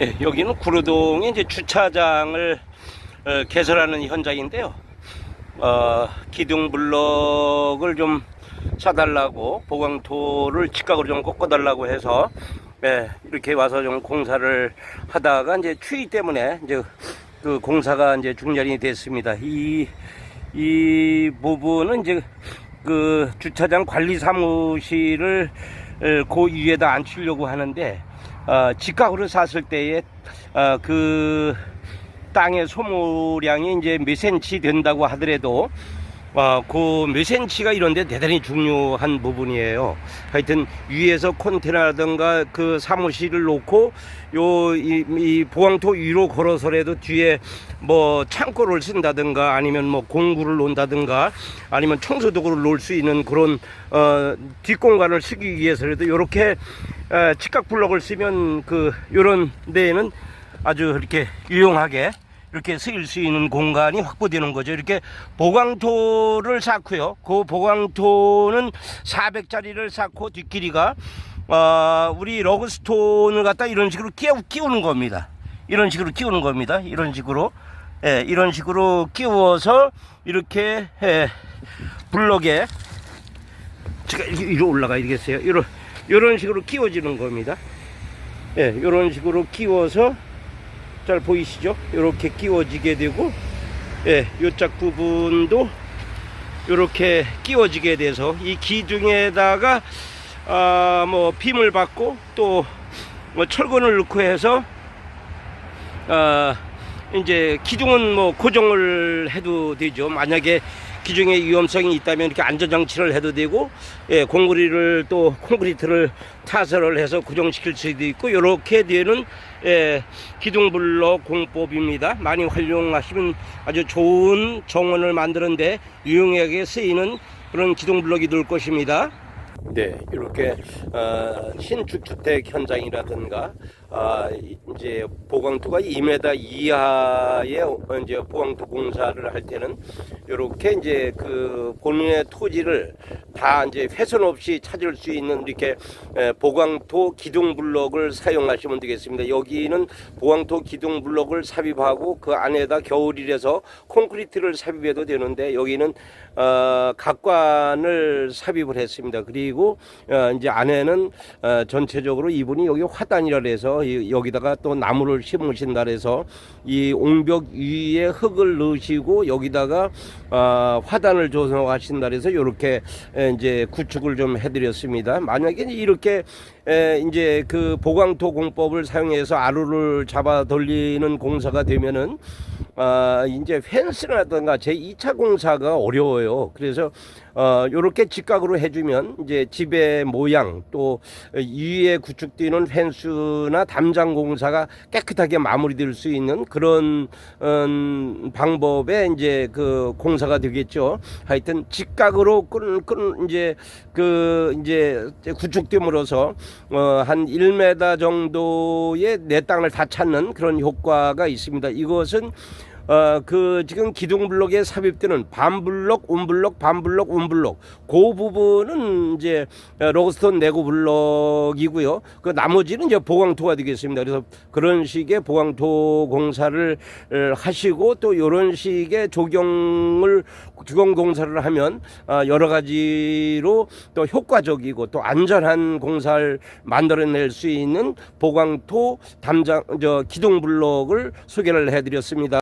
예, 여기는 구로동의 이제 주차장을 어, 개설하는 현장인데요. 어, 기둥 블럭을 좀 사달라고 보강토를 직각으로 좀 꺾어달라고 해서 예, 이렇게 와서 좀 공사를 하다가 이제 추위 때문에 이제 그 공사가 이제 중단이 됐습니다. 이, 이 부분은 이제 그 주차장 관리 사무실을 에, 그 위에다 앉히려고 하는데 어, 직각으로 샀을 때에 어, 그 땅의 소모량이 이제 몇 센치 된다고 하더라도 어, 그몇 센치가 이런데 대단히 중요한 부분이에요. 하여튼 위에서 컨테너라든가 그 사무실을 놓고 요이 이 보강토 위로 걸어서라도 뒤에 뭐 창고를 쓴다든가 아니면 뭐 공구를 놓는다든가 아니면 청소도구를 놓을 수 있는 그런 어 뒷공간을 쓰기 위해서라도 요렇게 어, 직각 블럭을 쓰면 그 요런 데에는 아주 이렇게 유용하게 이렇게 쓰일 수 있는 공간이 확보되는 거죠. 이렇게 보강토를 쌓고요. 그 보강토는 400짜리를 쌓고 뒷길이가 어, 우리 러그스톤을 갖다 이런 식으로 끼우, 끼우는 겁니다. 이런 식으로 끼우는 겁니다. 이런 식으로 예, 이런 식으로 끼워서 이렇게 예, 블럭에 제가 이렇게 위로 올라가 되겠어요. 이런 이런 식으로 끼워지는 겁니다. 예, 이런 식으로 끼워서 잘 보이시죠? 이렇게 끼워지게 되고, 예, 요짝 부분도 이렇게 끼워지게 돼서 이 기둥에다가 아, 뭐 빔을 받고 또 뭐 철근을 넣고 해서 아, 이제 기둥은 뭐 고정을 해도 되죠. 만약에 기둥에 위험성이 있다면 이렇게 안전장치를 해도 되고, 예, 공구리를 또 콘크리트를 타설을 해서 고정시킬 수도 있고, 이렇게 되는 예, 기둥블럭 공법입니다. 많이 활용하시면 아주 좋은 정원을 만드는데 유용하게 쓰이는 그런 기둥블럭이 될 것입니다. 네, 이렇게 어, 신주택 현장이라든가 아, 이제 보강토가 2m 이하의 어, 이제 보강토 공사를 할 때는 이렇게 이제 그 본인의 토지를 다 이제 훼손 없이 찾을 수 있는 이렇게 에, 보강토 기둥 블럭을 사용하시면 되겠습니다. 여기는 보강토 기둥 블럭을 삽입하고 그 안에다 겨울이라서 콘크리트를 삽입해도 되는데 여기는 어, 각관을 삽입을 했습니다. 그리고 어, 이제 안에는 어, 전체적으로 이분이 여기 화단이라 해서 이- 여기다가 또 나무를 심으신다 해서 이 옹벽 위에 흙을 넣으시고 여기다가 어, 화단을 조성하신다 해서 이렇게 이제 구축을 좀 해드렸습니다. 만약에 이렇게 에, 이제 그 보강토 공법을 사용해서 아루를 잡아 돌리는 공사가 되면은 아, 이제 펜스라든가 제 2차 공사가 어려워요. 그래서 어, 요렇게 직각으로 해주면 이제 집의 모양 또 위에 구축되는 펜스나 담장 공사가 깨끗하게 마무리될 수 있는 그런 음, 방법의 이제 그 공사가 되겠죠. 하여튼 직각으로 끈, 끈 이제 그 이제 구축됨으로써 어, 한 1m 정도의 내 땅을 다 찾는 그런 효과가 있습니다. 이것은 어, 그 지금 기둥 블록에 삽입되는 반블록, 온블록, 반블록, 온블록 그 부분은 이제 어, 로그스톤 내고 블록이고요. 그 나머지는 이제 보강토가 되겠습니다. 그래서 그런 식의 보강토 공사를 어, 하시고 또 이런 식의 조경을 주공 공사를 하면 어, 여러 가지로 또 효과적이고 또 안전한 공사를 만들어낼 수 있는 보강토 담장 저 기둥 블록을 소개를 해드렸습니다.